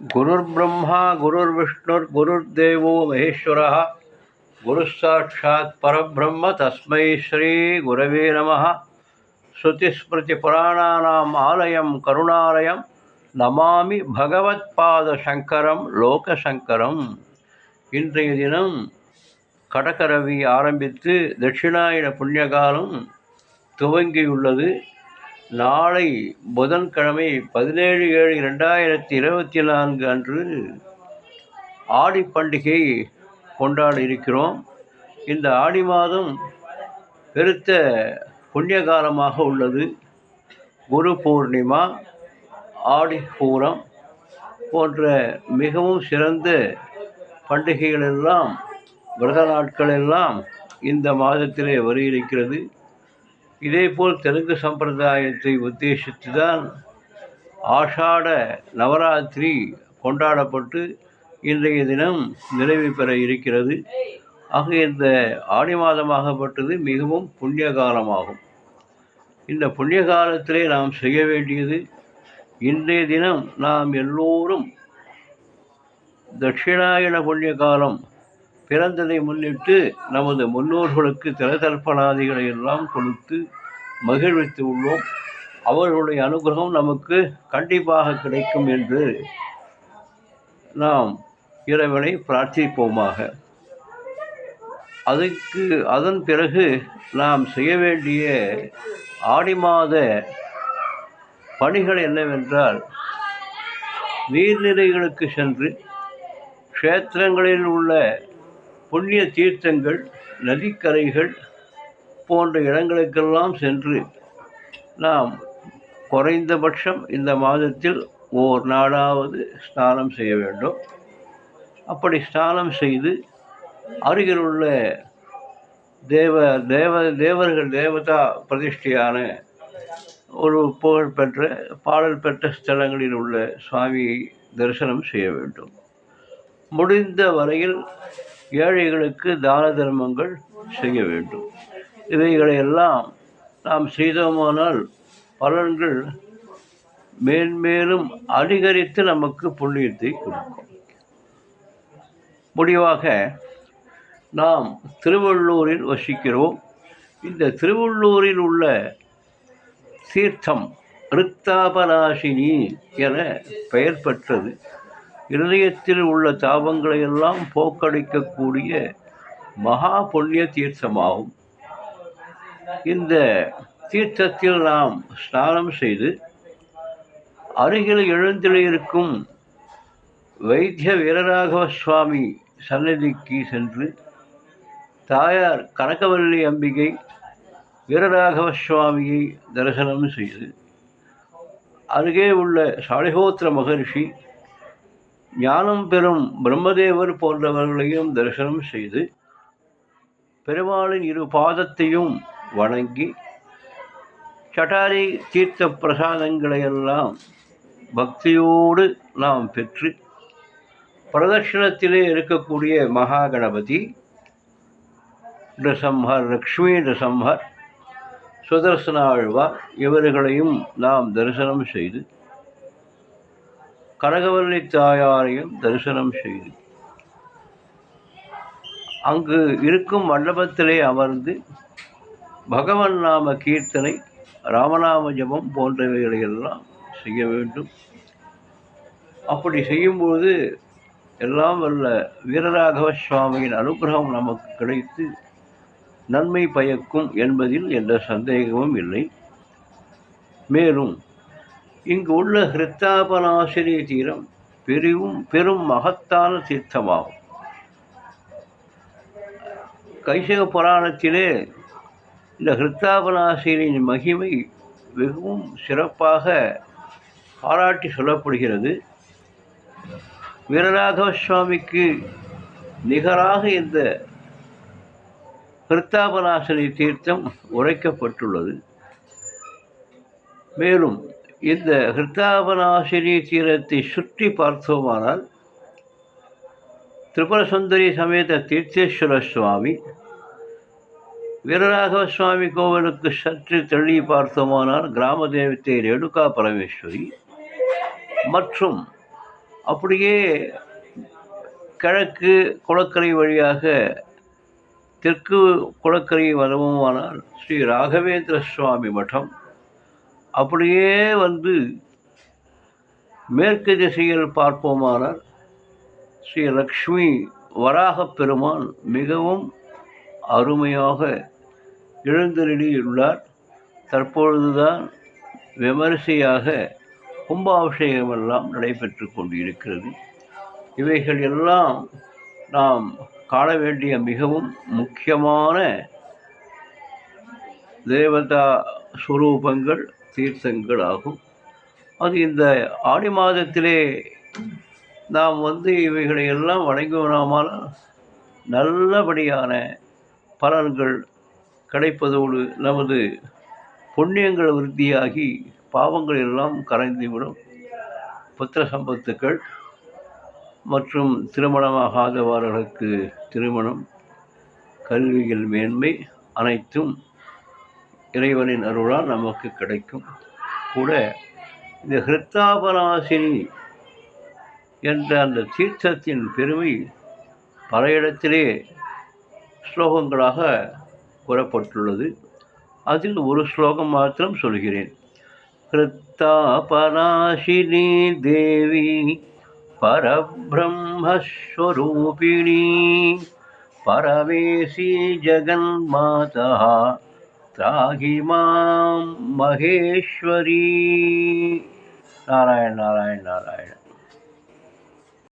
குருர் பிரம்மா குருர் விஷ்ணுர் குருர் தேவோ மகேஸ்வர குருசாட்சாத் பரபிரம்ம தஸ்மை ஸ்ரீ குரவே நம ஸ்ருதிஸ்மிருதி புராணானாம் ஆலயம் கருணாலயம் நமாமி பகவத்பாத சங்கரம் லோகசங்கரம் இன்றைய தினம் கடகரவி ஆரம்பித்து தட்சிணாயன புண்ணியகாலம் துவங்கியுள்ளது. நாளை புதன்கிழமை பதினேழு ஏழு ரெண்டாயிரத்தி இருபத்தி நான்கு அன்று ஆடி பண்டிகை கொண்டாட இருக்கிறோம். இந்த ஆடி மாதம் பெருத்த புண்ணிய காலமாக உள்ளது. குரு பூர்ணிமா ஆடி பூரம் போன்ற மிகவும் சிறந்த பண்டிகைகளெல்லாம் விரத நாட்கள் எல்லாம் இந்த மாதத்திலே வர இருக்கிறது. இதேபோல் தெலுங்கு சம்பிரதாயத்தை உத்தேசித்து தான் ஆஷாட நவராத்திரி கொண்டாடப்பட்டு இன்றைய தினம் நிறைவு பெற இருக்கிறது. ஆக இந்த ஆடி மாதமாகப்பட்டது மிகவும் புண்ணிய காலமாகும். இந்த புண்ணிய காலத்திலே நாம் செய்ய வேண்டியது இன்றைய தினம் நாம் எல்லோரும் தட்சிணாயன புண்ணிய காலம் பிறந்ததை முன்னிட்டு நமது முன்னோர்களுக்கு திரதர்ப்பணாதிகளை எல்லாம் கொடுத்து மகிழ்வித்து உள்ளோம். அவர்களுடைய அனுகிரகம் நமக்கு கண்டிப்பாக கிடைக்கும் என்று நாம் இறைவனை பிரார்த்திப்போமாக. அதுக்கு அதன் பிறகு நாம் செய்ய வேண்டிய ஆடி மாத பணிகள் என்னவென்றால் நீர்நிலைகளுக்கு சென்று க்ஷேத்திரங்களில் உள்ள புண்ணிய தீர்த்தங்கள் நதிக்கரைகள் போன்ற இடங்களுக்கெல்லாம் சென்று நாம் குறைந்தபட்சம் இந்த மாதத்தில் ஓர் நாளாவது ஸ்நானம் செய்ய வேண்டும். அப்படி ஸ்நானம் செய்து அருகிலுள்ள தேவ தேவ தேவர்கள் தேவதா பிரதிஷ்டையான ஒரு புகழ்பெற்ற பாடல் பெற்ற ஸ்தலங்களில் உள்ள சுவாமியை தரிசனம் செய்ய வேண்டும். முடிந்த வரையில் ஏழைகளுக்கு தான தர்மங்கள் செய்ய வேண்டும். இவைகளையெல்லாம் நாம் செய்தோமானால் பலன்கள் மேன்மேலும் அதிகரித்து நமக்கு புண்ணியத்தை கொடுக்கும். முடிவாக நாம் திருவள்ளூரில் வசிக்கிறோம். இந்த திருவள்ளூரில் உள்ள தீர்த்தம் ரித்தாபநாசினி என பெயர் பெற்றது. இருதயத்தில் உள்ள தாபங்களை எல்லாம் போக்கடிக்கக்கூடிய மகா புண்ணிய தீர்த்தமாகும். இந்த தீர்த்தத்தில் நாம் ஸ்நானம் செய்து அருகில் எழுந்திலிருக்கும் வைத்திய வீரராகவ சுவாமி சன்னதிக்கு சென்று தாயார் கனகவல்லி அம்பிகை வீரராகவ சுவாமியை தரிசனம் செய்து அருகே உள்ள சாலிஹோத்திர மகர்ஷி ஞானம் பெறும் பிரம்மதேவர் போன்றவர்களையும் தரிசனம் செய்து பெருமாளின் இரு பாதத்தையும் வணங்கி சட்டாரி தீர்த்த பிரசாதங்களையெல்லாம் பக்தியோடு நாம் பெற்று பிரதட்சிணத்திலே இருக்கக்கூடிய மகா கணபதி நிருசம்ஹர் லக்ஷ்மி நிருசம்ஹர் சுதர்சன ஆழ்வார் இவர்களையும் நாம் தரிசனம் செய்து கனகவல்லி தாயாரையும் தரிசனம் செய்து. அங்கு இருக்கும் மண்டபத்திலே அமர்ந்து பகவன் நாம கீர்த்தனை ராமநாம ஜபம் போன்றவைகளை எல்லாம் செய்ய வேண்டும். அப்படி செய்யும்போது எல்லாம் வல்ல வீரராகவ சுவாமியின் அனுகிரகம் நமக்கு கிடைத்து நன்மை பயக்கும் என்பதில் எந்த சந்தேகமும் இல்லை. மேலும் இங்கு உள்ள ஹிருத்தாபநாசினி தீரம் பெரியும் பெரும் மகத்தான தீர்த்தமாகும். கைசக புராணத்திலே இந்த ஹிருத்தாபநாசினியின் மகிமை மிகவும் சிறப்பாக பாராட்டி சொல்லப்படுகிறது. வீரராகவ சுவாமிக்கு நிகராக இந்த ஹிருத்தாபநாசினி தீர்த்தம் உரைக்கப்பட்டுள்ளது. மேலும் இந்த ஹிருத்தாபனாசினி தீரத்தை சுற்றி பார்த்தோமானால் திரிபுரசுந்தரி சமேத தீர்த்தேஸ்வர சுவாமி வீரராகவ சுவாமி கோவிலுக்கு சற்று தள்ளி பார்த்தோமானால் கிராம தேவத்தை ரேணுகா பரமேஸ்வரி மற்றும் அப்படியே கிழக்கு குளக்கரை வழியாக தெற்கு குளக்கரை வரவுமானால் ஸ்ரீ ராகவேந்திர சுவாமி மடம் அப்படியே வந்து மேற்கு திசையில் பார்ப்போமானால் ஸ்ரீ லக்ஷ்மி வராகப் பெருமான் மிகவும் அருமையாக எழுந்தருளியுள்ளார். தற்பொழுதுதான் விமரிசையாக கும்பாபிஷேகம் எல்லாம் நடைபெற்று கொண்டிருக்கிறது. இவைகள் எல்லாம் நாம் காண வேண்டிய மிகவும் முக்கியமான தேவதா சுரூபங்கள். தீர்த்தங்கள் ஆகும் அது இந்த ஆடி மாதத்திலே நாம் வந்து இவைகளை எல்லாம் வணங்குவனாமல் நல்லபடியான பலன்கள் கிடைப்பதோடு நமது புண்ணியங்கள் விருத்தியாகி பாவங்கள் எல்லாம் கரைந்துவிடும். புத்திர சம்பத்துக்கள் மற்றும் திருமணமாகாதவர்களுக்கு திருமணம் கல்வியில் மேன்மை அனைத்தும் இறைவனின் அருளால் நமக்கு கிடைக்கும். கூட இந்த ஹிருத்தாபராசினி என்ற அந்த தீர்த்தத்தின் பெருமை பல இடத்திலே ஸ்லோகங்களாக கூறப்பட்டுள்ளது. அதில் ஒரு ஸ்லோகம் மாத்திரம் சொல்கிறேன். கிருத்தாபநாசினி தேவி பரபிரம்மஸ்வரூபிணி பரமேசி ஜெகன்மாதா त्राहि माँ महेश्वरी। नारायण नारायण नारायण।